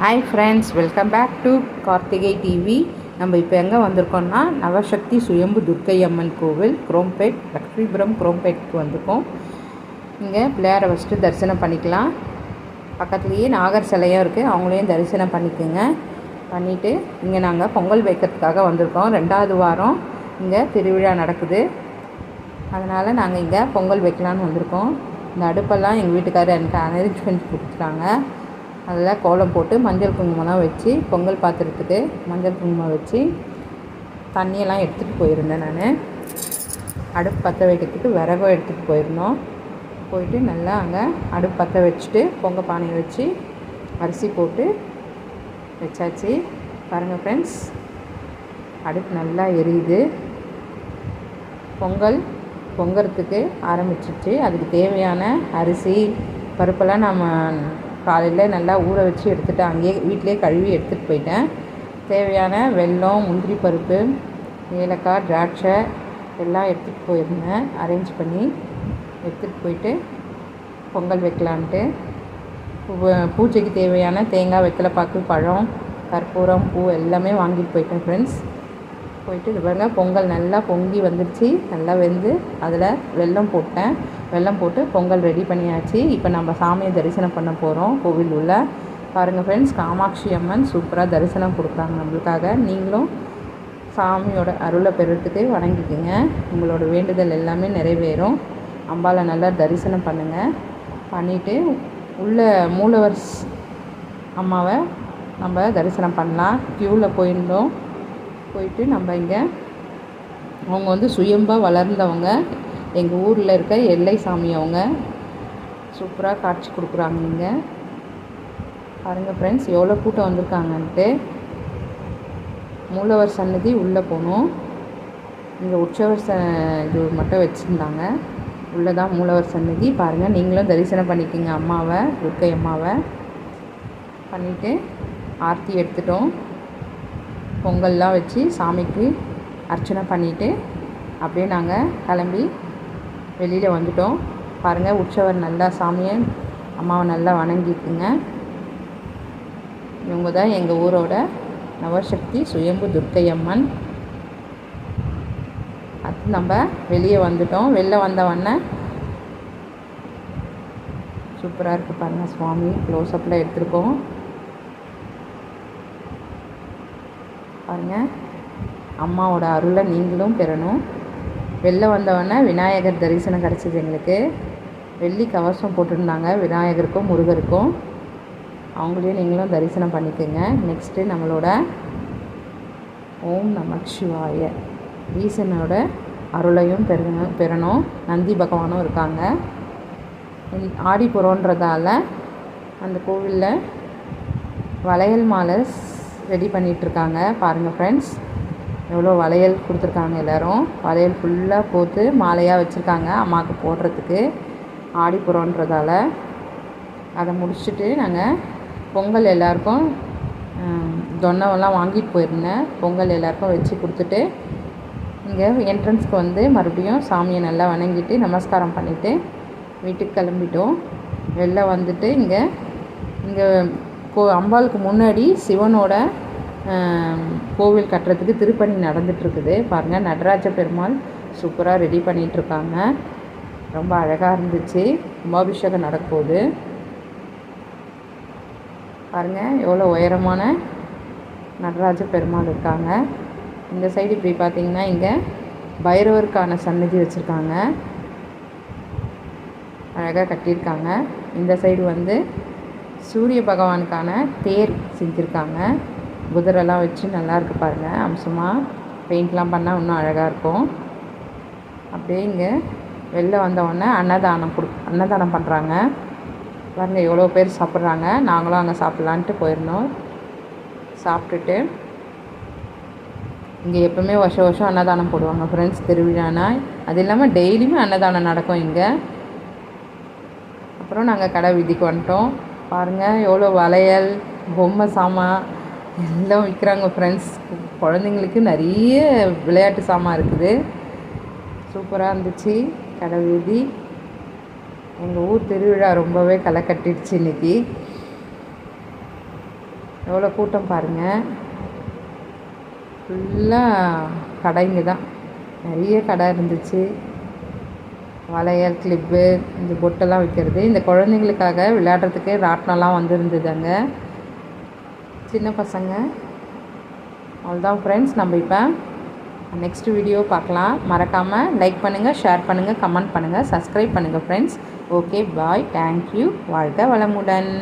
Hi friends welcome back to Karthigai TV நம்ம இப்போ எங்கே வந்திருக்கோம்னா நவசக்தி சுயம்பு துர்க்கை அம்மன் கோவில் குரோம்பேட் லக்ஷ்மிபுரம் குரோம்பேட்க்கு வந்திருக்கோம். இங்கே பிள்ளையாரை ஃபஸ்ட்டு தரிசனம் பண்ணிக்கலாம். பக்கத்துலேயே நாகர் சிலையும் இருக்குது அவங்களையும் தரிசனம் பண்ணிக்கோங்க. பண்ணிவிட்டு இங்கே நாங்கள் பொங்கல் வைக்கிறதுக்காக வந்திருக்கோம். ரெண்டாவது வாரம் இங்கே திருவிழா நடக்குது. அதனால் நாங்கள் இங்கே பொங்கல் வைக்கலான்னு வந்திருக்கோம். இந்த அடுப்பெல்லாம் எங்கள் வீட்டுக்காரர் எனக்கு அரேஞ்ச் பண்ணி கொடுத்துட்டாங்க. அதில் கோலம் போட்டு மஞ்சள் குங்குமம்லாம் வச்சு பொங்கல் பாத்திரத்துக்கு மஞ்சள் குங்குமம் வச்சு தண்ணியெல்லாம் எடுத்துகிட்டு போயிருந்தேன் நான். அடுப்பு பற்ற வைக்கிறதுக்கு விறகும் எடுத்துகிட்டு போயிருந்தோம். போயிட்டு நல்லா அங்கே அடுப்பு பற்ற வச்சுட்டு பொங்கல் பானையை வச்சு அரிசி போட்டு வச்சாச்சு. பாருங்கள் ஃப்ரெண்ட்ஸ் அடுப்பு நல்லா எரியுது. பொங்கல் பொங்கறதுக்கு ஆரம்பிச்சிச்சு அதுக்கு தேவையான அரிசி பருப்பெல்லாம் நம்ம காலையில் நல்லா ஊற வச்சு எடுத்துகிட்டு அங்கேயே வீட்டிலே கழுவி எடுத்துகிட்டு போயிட்டேன். தேவையான வெல்லம் முந்திரி பருப்பு ஏலக்காய் திராட்சை எல்லாம் எடுத்துகிட்டு போயிருந்தேன். அரேஞ்ச் பண்ணி எடுத்துகிட்டு போயிட்டு பொங்கல் வைக்கலான்ட்டு. பூஜைக்கு தேவையான தேங்காய் வெத்தலைப்பாக்கு பழம் கற்பூரம் பூ எல்லாமே வாங்கிட்டு போயிட்டேன் ஃப்ரெண்ட்ஸ் போயிட்டு இது பாருங்கள் பொங்கல் நல்லா பொங்கி வந்துருச்சு. நல்லா வெந்து அதில் வெல்லம் போட்டேன். வெல்லம் போட்டு பொங்கல் ரெடி பண்ணியாச்சு. இப்போ நம்ம சாமியை தரிசனம் பண்ண போகிறோம் கோவில் உள்ள. பாருங்கள் ஃப்ரெண்ட்ஸ் காமாட்சி அம்மன் சூப்பராக தரிசனம் கொடுக்குறாங்க நம்மளுக்காக. நீங்களும் சாமியோட அருளை பெறத்துக்கு வணங்கிக்கோங்க. உங்களோட வேண்டுதல் எல்லாமே நிறைவேறும். அம்பாவை நல்லா தரிசனம் பண்ணுங்கள் பண்ணிவிட்டு உள்ள மூலவர் அம்மாவை நம்ம தரிசனம் பண்ணலாம். க்யூவில் போயிருந்தோம். போயிட்டு நம்ம இங்கே அவங்க வந்து சுயம்பாக வளர்ந்தவங்க. எங்கள் ஊரில் இருக்க எல்லை சாமி அவங்க. சூப்பராக காட்சி கொடுக்குறாங்க இங்கே. பாருங்கள் ஃப்ரெண்ட்ஸ் எவ்வளோ கூட்டம் வந்திருக்காங்கன்ட்டு. மூலவர் சன்னதி உள்ளே போகணும் இங்கே உற்சவர் ச இது மட்டும் வச்சுருந்தாங்க. உள்ளே தான் மூலவர் சன்னதி. பாருங்கள் நீங்களும் தரிசனம் பண்ணிக்கோங்க அம்மாவை துர்க்கை அம்மாவை. பண்ணிவிட்டு ஆர்த்தி எடுத்துட்டோம். பொங்கல்லாம் வச்சு சாமிக்கு அர்ச்சனை பண்ணிவிட்டு அப்படியே நாங்கள் கிளம்பி வெளியில் வந்துட்டோம். பாருங்கள் உற்சவர் நல்லா சாமியை அம்மாவை நல்லா வணங்கிக்குங்க இவங்க தான் எங்கள் ஊரோட நவசக்தி சுயம்பு துர்க்கை அம்மன் அது நம்ம வெளியே வந்துட்டோம். வெளில வந்தவொடனே சூப்பராக இருக்குது பாருங்கள் சுவாமி. க்ளோஸ்அப்பில் எடுத்திருக்கோம். பாருங்கள் அம்மாவோட அருளை நீங்களும் பெறணும். வெளில வந்தவொடனே விநாயகர் தரிசனம் கிடச்சிது எங்களுக்கு. வெள்ளி கவசம் போட்டிருந்தாங்க. விநாயகருக்கும் முருகருக்கும். அவங்களையும் நீங்களும் தரிசனம் பண்ணிக்கோங்க. நெக்ஸ்ட்டு நம்மளோட ஓம் நம சிவாய. ஈசனோட அருளையும் பெறணும் பெறணும். நந்தி பகவானும் இருக்காங்க. ஆடி ஆடிப்புறோன்றதால அந்த கோவிலில் வளையல் மாலை ரெடி பண்ணிகிட்ருக்காங்க பாருங்கள் ஃப்ரெண்ட்ஸ் எவ்வளோ வளையல் கொடுத்துருக்காங்க எல்லோரும். வளையல் ஃபுல்லாக போட்டு மாலையாக வச்சுருக்காங்க அம்மாவுக்கு போடுறதுக்கு. ஆடிப்புறோன்றதால அதை முடிச்சுட்டு நாங்கள் பொங்கல் எல்லாருக்கும் தொன்னவெல்லாம் வாங்கிட்டு போயிருந்தேன். பொங்கல் எல்லாருக்கும் வச்சு கொடுத்துட்டு இங்கே என்ட்ரன்ஸ்க்கு வந்து மறுபடியும் சாமியை நல்லா வணங்கிட்டு நமஸ்காரம் பண்ணிவிட்டு வீட்டுக்கு கிளம்பிட்டோம். வெளில வந்துட்டு இங்கே இங்கே கோ அம்பாளுக்கு முன்னாடி சிவனோட கோவில் கட்டுறதுக்கு திருப்பணி நடந்துகிட்ருக்குது பாருங்கள் நடராஜ பெருமாள் சூப்பராக ரெடி பண்ணிகிட்ருக்காங்க ரொம்ப அழகாக இருந்துச்சு. கும்பாபிஷேகம் நடக்க பாருங்கள் எவ்வளோ உயரமான நடராஜ பெருமாள் இருக்காங்க. இந்த சைடு இப்படி பார்த்தீங்கன்னா இங்கே பைரவருக்கான சன்னதி வச்சுருக்காங்க. அழகாக கட்டியிருக்காங்க. இந்த சைடு வந்து சூரிய பகவானுக்கான தேர் செஞ்சுருக்காங்க. குதிரைலாம் வச்சு நல்லா இருக்குது பாருங்கள் அம்சமாக பெயிண்ட்லாம் பண்ணால் இன்னும் அழகாக இருக்கும். அப்படியே இங்கே வெளில வந்தவுடனே அன்னதானம் கொடு அன்னதானம் பண்ணுறாங்க பாருங்கள் எவ்வளோ பேர் சாப்பிட்றாங்க. நாங்களும் அங்கே சாப்பிட்லான்ட்டு போயிருந்தோம். சாப்பிட்டுட்டு இங்கே எப்போவுமே வருஷம் வருஷம் அன்னதானம் போடுவாங்க ஃப்ரெண்ட்ஸ் திருவிழானா அது இல்லாமல் டெய்லியுமே அன்னதானம் நடக்கும் இங்கே. அப்புறம் நாங்கள் கடை வீதிக்கு வந்துட்டோம். பாருங்கள் எவ்வளோ வளையல் பொம்மை சாமான் எல்லாம் விற்கிறாங்க ஃப்ரெண்ட்ஸ் குழந்தைங்களுக்கு நிறைய விளையாட்டு சாமான் இருக்குது. சூப்பராக இருந்துச்சு. கடை வீதி. எங்கள் ஊர் திருவிழா ரொம்பவே களை கட்டிடுச்சு இன்னைக்கு. எவ்வளோ கூட்டம் பாருங்கள் ஃபுல்லாக கடைங்க தான். நிறைய கடை இருந்துச்சு. வளையல் கிளிப்பு இந்த பொட்டெல்லாம் வைக்கிறது. இந்த குழந்தைங்களுக்காக விளையாடுறதுக்கு ராட்டினம்லாம் வந்துருந்தது அங்கே. சின்ன பசங்க. அவ்வளோதான் ஃப்ரெண்ட்ஸ் நம்ம இப்போ நெக்ஸ்ட் வீடியோ பார்க்கலாம். மறக்காமல் லைக் பண்ணுங்கள் ஷேர் பண்ணுங்கள் கமெண்ட் பண்ணுங்கள் சப்ஸ்கிரைப் பண்ணுங்கள் ஃப்ரெண்ட்ஸ் ஓகே பாய் தேங்க்யூ வாழ்க வளமுடன்.